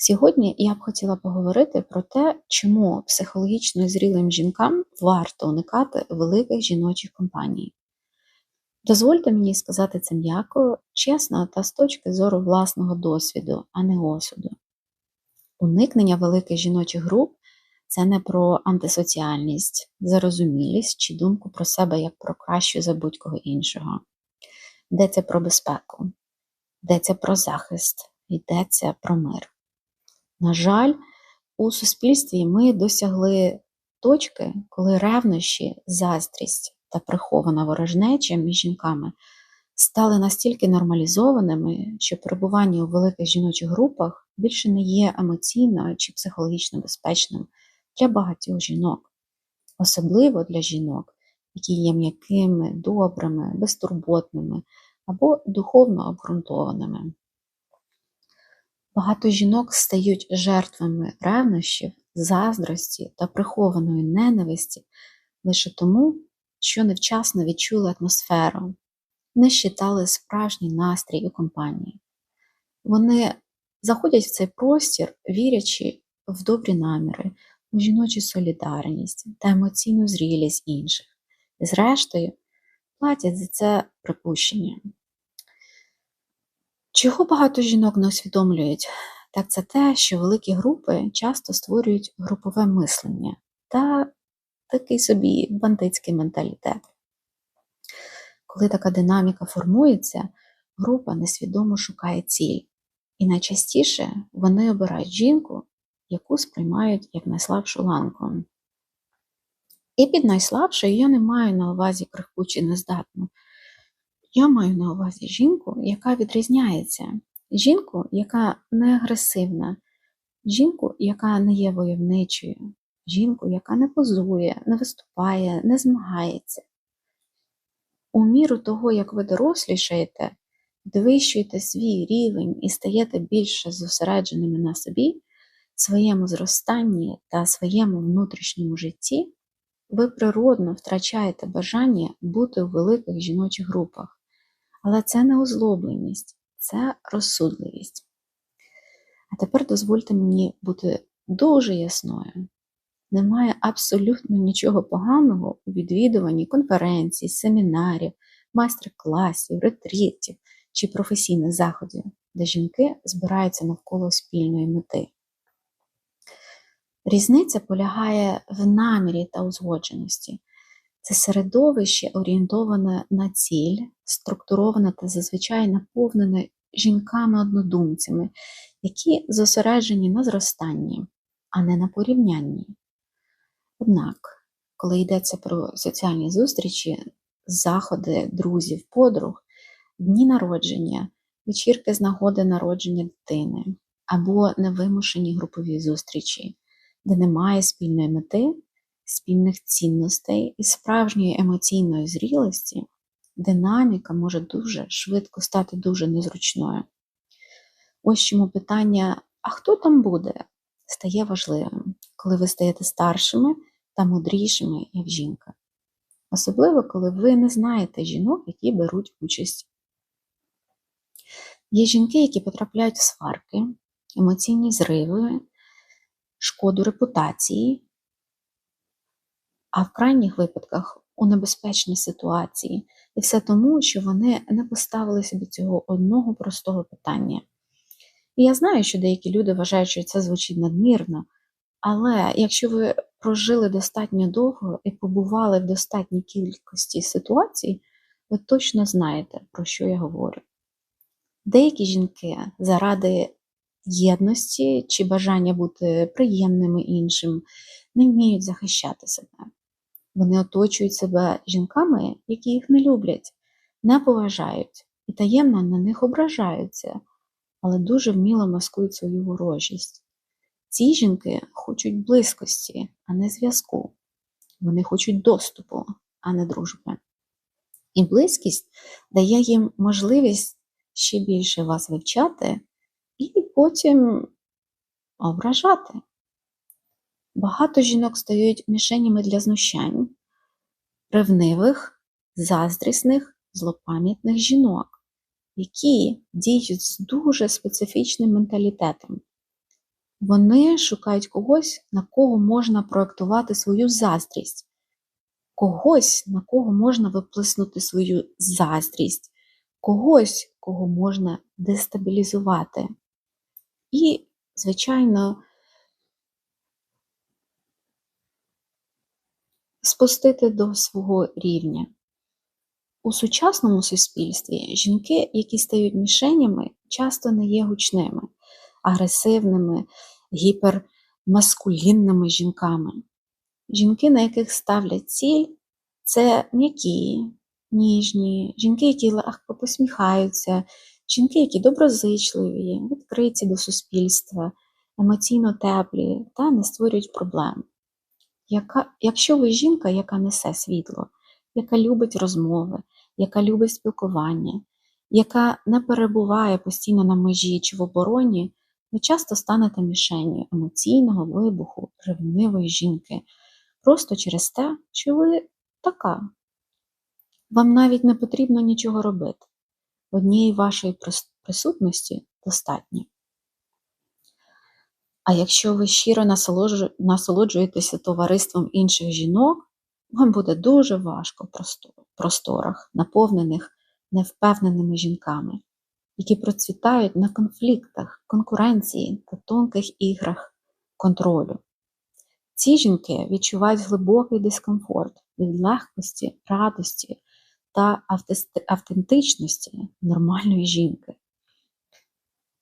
Сьогодні я б хотіла поговорити про те, чому психологічно зрілим жінкам варто уникати великих жіночих компаній. Дозвольте мені сказати це м'яко, чесно та з точки зору власного досвіду, а не осуду. Уникнення великих жіночих груп це не про антисоціальність, зарозумілість чи думку про себе як про кращу за будь-кого іншого. Йдеться про безпеку, йдеться про захист, йдеться про мир. На жаль, у суспільстві ми досягли точки, коли ревнощі, заздрість та прихована ворожнеча між жінками стали настільки нормалізованими, що перебування у великих жіночих групах більше не є емоційно чи психологічно безпечним для багатьох жінок, особливо для жінок, які є м'якими, добрими, безтурботними або духовно обґрунтованими. Багато жінок стають жертвами ревнощів, заздрості та прихованої ненависті лише тому, що невчасно відчули атмосферу, не щитали справжній настрій у компанії. Вони заходять в цей простір, вірячи в добрі наміри, у жіночу солідарність та емоційну зрілість інших, і, зрештою, платять за це припущення. Чого багато жінок не усвідомлюють, так це те, що великі групи часто створюють групове мислення та такий собі бандитський менталітет. Коли така динаміка формується, група несвідомо шукає ціль, і найчастіше вони обирають жінку, яку сприймають як найслабшу ланку. І під найслабшою я не маю на увазі крихку чи нездатну. Я маю на увазі жінку, яка відрізняється, жінку, яка не агресивна, жінку, яка не є войовничою, жінку, яка не позує, не виступає, не змагається. У міру того, як ви дорослішаєте, підвищуєте свій рівень і стаєте більше зосередженими на собі, своєму зростанні та своєму внутрішньому житті, ви природно втрачаєте бажання бути у великих жіночих групах. Але це не озлобленість, це розсудливість. А тепер дозвольте мені бути дуже ясною. Немає абсолютно нічого поганого у відвідуванні конференцій, семінарів, майстер-класів, ретрітів чи професійних заходів, де жінки збираються навколо спільної мети. Різниця полягає в намірі та узгодженості. Це середовище орієнтоване на ціль, структуроване та зазвичай наповнене жінками-однодумцями, які зосереджені на зростанні, а не на порівнянні. Однак, коли йдеться про соціальні зустрічі, заходи друзів, подруг, дні народження, вечірки з нагоди народження дитини або невимушені групові зустрічі, де немає спільної мети, спільних цінностей і справжньої емоційної зрілості, динаміка може дуже швидко стати дуже незручною. Ось чому питання, а хто там буде, стає важливим, коли ви стаєте старшими та мудрішими, як жінка. Особливо, коли ви не знаєте жінок, які беруть участь. Є жінки, які потрапляють в сварки, емоційні зриви, шкоду репутації, а в крайніх випадках у небезпечній ситуації. І все тому, що вони не поставили собі цього одного простого питання. І я знаю, що деякі люди вважають, що це звучить надмірно, але якщо ви прожили достатньо довго і побували в достатній кількості ситуацій, ви точно знаєте, про що я говорю. Деякі жінки заради єдності чи бажання бути приємними іншим не вміють захищати себе. Вони оточують себе жінками, які їх не люблять, не поважають і таємно на них ображаються, але дуже вміло маскують свою ворожість. Ці жінки хочуть близькості, а не зв'язку. Вони хочуть доступу, а не дружби. І близькість дає їм можливість ще більше вас вивчати і потім ображати. Багато жінок стають мішенями для знущань, ревнивих, заздрісних, злопам'ятних жінок, які діють з дуже специфічним менталітетом. Вони шукають когось, на кого можна проектувати свою заздрість, когось, на кого можна виплеснути свою заздрість, когось, кого можна дестабілізувати. І, звичайно, спустити до свого рівня. У сучасному суспільстві жінки, які стають мішенями, часто не є гучними, агресивними, гіпермаскулінними жінками. Жінки, на яких ставлять ціль, це м'які, ніжні, жінки, які легко посміхаються, жінки, які доброзичливі, відкриті до суспільства, емоційно теплі та не створюють проблем. Яка, Якщо ви жінка, яка несе світло, яка любить розмови, яка любить спілкування, яка не перебуває постійно на межі чи в обороні, ви часто станете мішенью емоційного вибуху ревнивої жінки, просто через те, що ви така. Вам навіть не потрібно нічого робити. Однієї вашої присутності достатньо. А якщо ви щиро насолоджуєтеся товариством інших жінок, вам буде дуже важко в просторах, наповнених невпевненими жінками, які процвітають на конфліктах, конкуренції та тонких іграх контролю. Ці жінки відчувають глибокий дискомфорт від легкості, радості та автентичності нормальної жінки.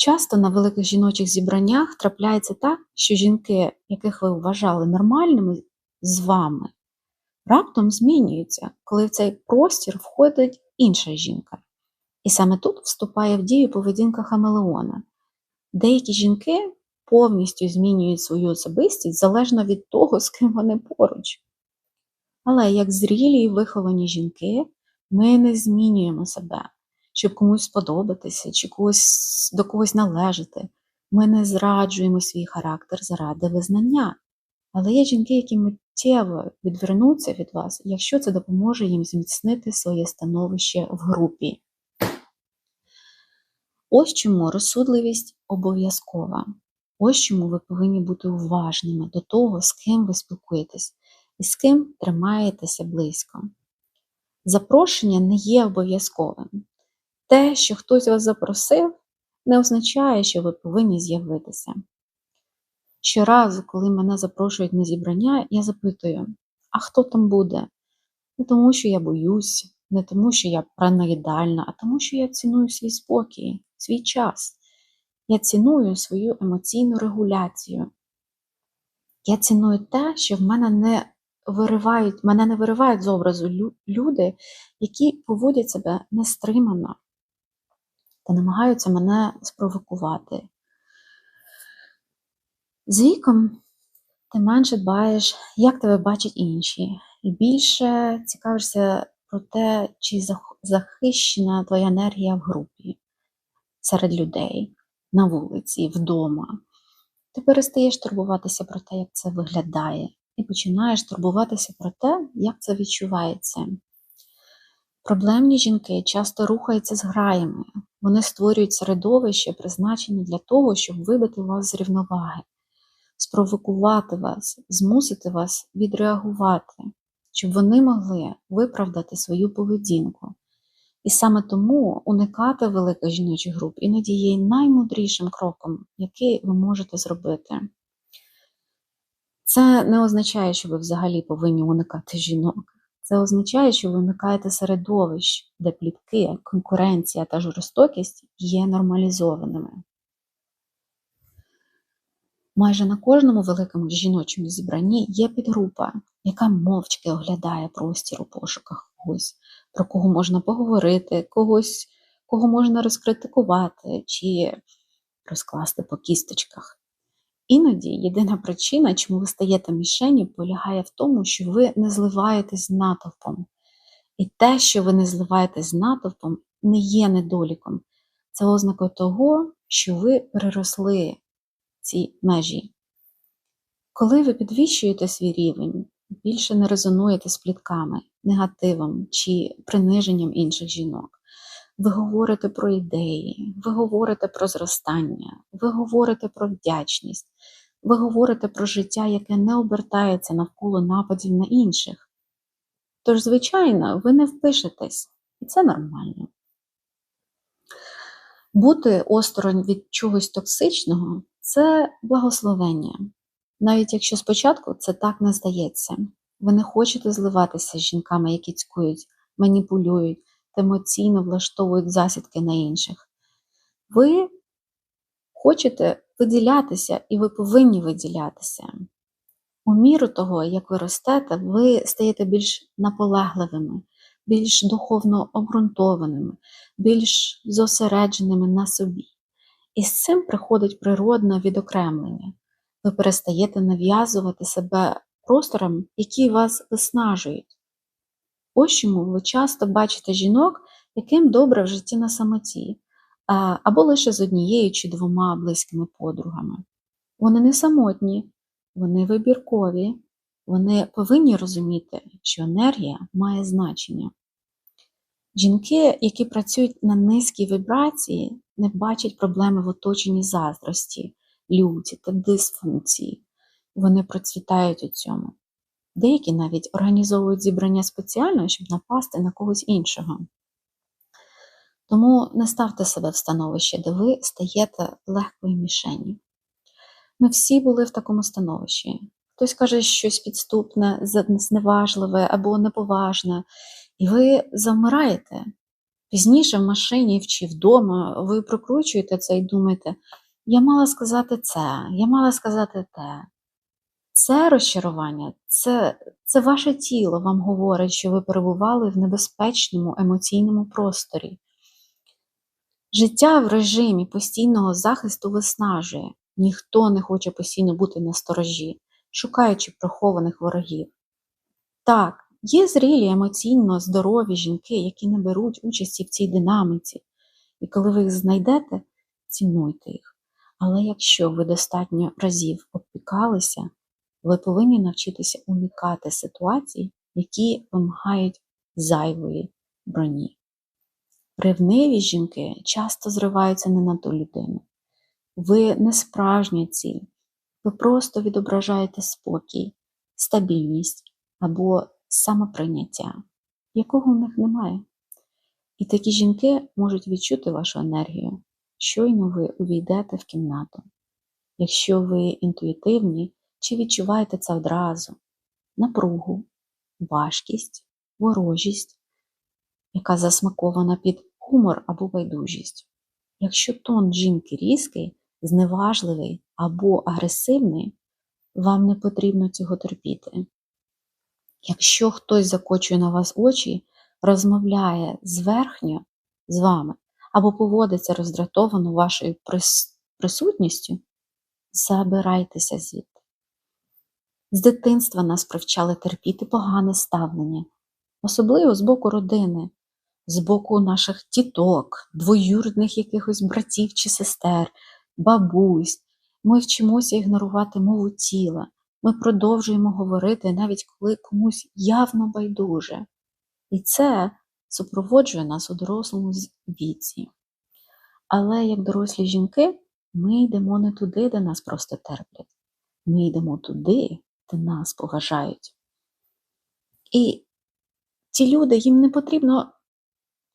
Часто на великих жіночих зібраннях трапляється так, що жінки, яких ви вважали нормальними з вами, раптом змінюються, коли в цей простір входить інша жінка. І саме тут вступає в дію поведінка Хамелеона. Деякі жінки повністю змінюють свою особистість залежно від того, з ким вони поруч. Але як зрілі і виховані жінки, ми не змінюємо себе щоб комусь сподобатися, чи когось, до когось належати. Ми не зраджуємо свій характер заради визнання. Але є жінки, які миттєво відвернуться від вас, якщо це допоможе їм зміцнити своє становище в групі. Ось чому розсудливість обов'язкова. Ось чому ви повинні бути уважними до того, з ким ви спілкуєтесь і з ким тримаєтеся близько. Запрошення не є обов'язковим. Те, що хтось вас запросив, не означає, що ви повинні з'явитися. Щоразу, коли мене запрошують на зібрання, я запитую, а хто там буде? Не тому, що я боюсь, не тому, що я параноїдальна, а тому, що я ціную свій спокій, свій час. Я ціную свою емоційну регуляцію. Я ціную те, що в мене не виривають, мене не виривають з образу люди, які поводять себе нестримано та намагаються мене спровокувати. З віком ти менше дбаєш, як тебе бачать інші, і більше цікавишся про те, чи захищена твоя енергія в групі, серед людей, на вулиці, вдома. Ти перестаєш турбуватися про те, як це виглядає, і починаєш турбуватися про те, як це відчувається. Проблемні жінки часто рухаються з граями, вони створюють середовище, призначені для того, щоб вибити вас з рівноваги, спровокувати вас, змусити вас відреагувати, щоб вони могли виправдати свою поведінку. І саме тому уникати великих жіночих груп іноді є наймудрішим кроком, який ви можете зробити. Це не означає, що ви взагалі повинні уникати жінок. Це означає, що ви уникаєте середовищ, де плітки, конкуренція та жорстокість є нормалізованими. Майже на кожному великому жіночому зібранні є підгрупа, яка мовчки оглядає простір у пошуках когось, про кого можна поговорити, когось, кого можна розкритикувати чи розкласти по кісточках. Іноді єдина причина, чому ви стаєте мішенью, полягає в тому, що ви не зливаєтесь з натовпом. І те, що ви не зливаєтесь з натовпом, не є недоліком. Це ознака того, що ви переросли ці межі. Коли ви підвищуєте свій рівень, більше не резонуєте з плітками, негативом чи приниженням інших жінок. Ви говорите про ідеї, ви говорите про зростання, ви говорите про вдячність, ви говорите про життя, яке не обертається навколо нападів на інших. Тож, звичайно, ви не впишетесь, і це нормально. Бути осторонь від чогось токсичного це благословення, навіть якщо спочатку це так не здається. Ви не хочете зливатися з жінками, які цькують, маніпулюють, емоційно влаштовують засідки на інших. Ви хочете виділятися, і ви повинні виділятися. У міру того, як ви ростете, ви стаєте більш наполегливими, більш духовно обґрунтованими, більш зосередженими на собі. І з цим приходить природне відокремлення. Ви перестаєте нав'язувати себе просторам, які вас виснажують. Ось чому ви часто бачите жінок, яким добре в житті на самоті, або лише з однією чи двома близькими подругами. Вони не самотні, вони вибіркові, вони повинні розуміти, що енергія має значення. Жінки, які працюють на низькій вібрації, не бачать проблеми в оточенні заздрості, люті та дисфункції. Вони процвітають у цьому. Деякі навіть організовують зібрання спеціально, щоб напасти на когось іншого. Тому не ставте себе в становище, де ви стаєте легкою мішені. Ми всі були в такому становищі. Хтось каже щось підступне, зневажливе або неповажне, і ви завмираєте. Пізніше в машині чи вдома ви прокручуєте це і думаєте, я мала сказати це, я мала сказати те. Це розчарування, це, це ваше тіло вам говорить, що ви перебували в небезпечному емоційному просторі. Життя в режимі постійного захисту виснажує, ніхто не хоче постійно бути на сторожі, шукаючи прихованих ворогів. Так, є зрілі емоційно здорові жінки, які не беруть участі в цій динаміці, і коли ви їх знайдете, цінуйте їх. Але якщо ви достатньо разів обпікалися, ви повинні навчитися уникати ситуацій, які вимагають зайвої броні. Ревниві жінки часто зриваються не на ту людину. Ви не справжня ціль, ви просто відображаєте спокій, стабільність або самоприйняття, якого в них немає. І такі жінки можуть відчути вашу енергію, щойно ви увійдете в кімнату. Якщо ви інтуїтивні, чи відчуваєте це одразу? Напругу, важкість, ворожість, яка засмакована під гумор або байдужість. Якщо тон жінки різкий, зневажливий або агресивний, вам не потрібно цього терпіти. Якщо хтось закочує на вас очі, розмовляє зверхньо з вами або поводиться роздратовано вашою присутністю, забирайтеся звідти. З дитинства нас привчали терпіти погане ставлення, особливо з боку родини, з боку наших тіток, двоюрідних якихось братів чи сестер, бабусь. Ми вчимося ігнорувати мову тіла. Ми продовжуємо говорити, навіть коли комусь явно байдуже. І це супроводжує нас у дорослому віці. Але як дорослі жінки, ми йдемо не туди, де нас просто терплять. Ми йдемо туди, де нас поважають. І ті люди, їм не потрібно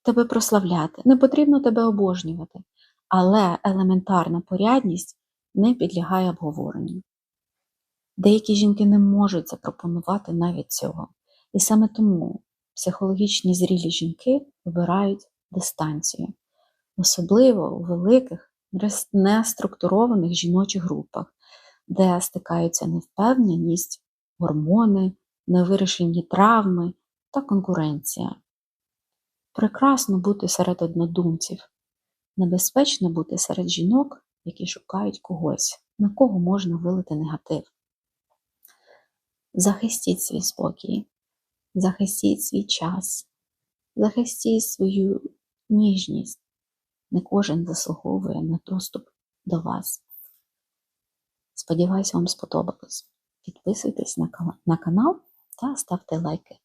тебе прославляти, не потрібно тебе обожнювати, але елементарна порядність не підлягає обговоренню. Деякі жінки не можуть запропонувати навіть цього. І саме тому психологічні зрілі жінки вибирають дистанцію, особливо у великих, неструктурованих жіночих групах, де стикаються невпевненість, гормони, невирішені травми та конкуренція. Прекрасно бути серед однодумців, небезпечно бути серед жінок, які шукають когось, на кого можна вилити негатив. Захистіть свій спокій, захистіть свій час, захистіть свою ніжність. Не кожен заслуговує на доступ до вас. Сподіваюсь, вам сподобалось. Підписуйтесь на канал та ставте лайки.